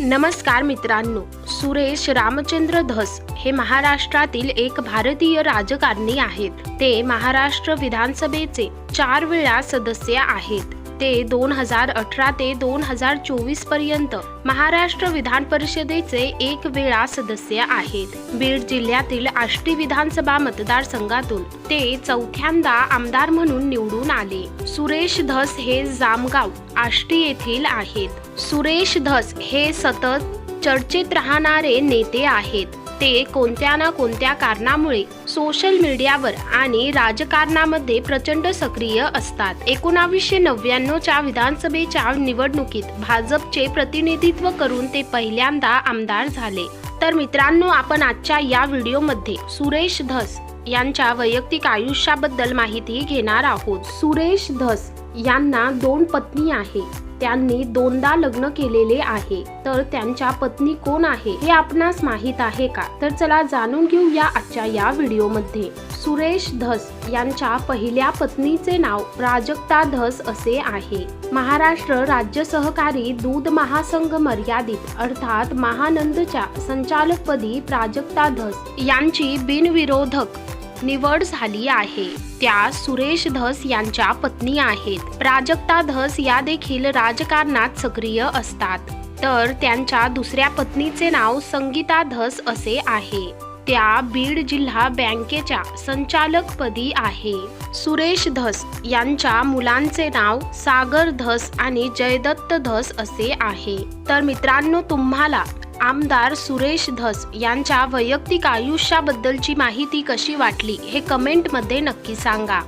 नमस्कार मित्रांनो सुरेश रामचंद्र धस हे महाराष्ट्रातील एक भारतीय राजकारणी आहेत. ते महाराष्ट्र विधानसभेचे चार वेळा सदस्य आहेत. ते दोन हजार अठरा ते दोन हजार चोवीसपर्यंत महाराष्ट्र विधान परिषदेचे एक वेळा सदस्य आहेत. बीड जिल्ह्यातील आष्टी विधानसभा मतदारसंघातून ते चौथ्यांदा आमदार म्हणून निवडून आले. सुरेश धस हे जामगाव आष्टी येथील आहेत. सुरेश धस हे सतत चर्चेत राहणारे नेते आहेत. ते कोणत्या ना कोणत्या कारणामुळे सोशल मीडियावर आणि राजकारणामध्ये प्रचंड सक्रिय असतात. एकोणावीसशे नव्याण्णवच्या विधानसभेच्या निवडणुकीत भाजपचे प्रतिनिधित्व करून ते पहिल्यांदा आमदार झाले. तर मित्रांनो आपण आजच्या या व्हिडिओमध्ये सुरेश धस यांच्या वैयक्तिक आयुष्याबद्दल माहिती घेणार आहोत. सुरेश धस यांना दोन पत्नी आहे. त्यांनी दोनदा लग्न केलेले आहे. तर त्यांच्या पत्नी कोण आहे हे आपणास माहीत आहे का? तर चला जाणून घेऊया आजच्या या व्हिडिओमध्ये. सुरेश धस यांच्या पहिल्या पत्नीचे नाव प्राजक्ता धस असे आहे. महाराष्ट्र राज्य सहकारी दूध महासंघ मर्यादित अर्थात महानंदच्या संचालकपदी प्राजक्ता धस यांची बिनविरोधक निवड झाली आहे. त्या सुरेश धस यांच्या पत्नी आहेत. प्राजक्ता धस या देखील राजकारणात सक्रिय असतात. तर त्यांच्या दुसऱ्या पत्नीचे नाव संगीता धस असे आहे. त्या बीड जिल्हा बँकेच्या संचालकपदी आहे. सुरेश धस यांच्या मुलांचे नाव सागर धस आणि जयदत्त धस असे आहे. तर मित्रांनो तुम्हाला आमदार सुरेश धस यांच्या वैयक्तिक आयुष्याबद्दलची माहिती कशी वाटली हे कमेंटमध्ये नक्की सांगा.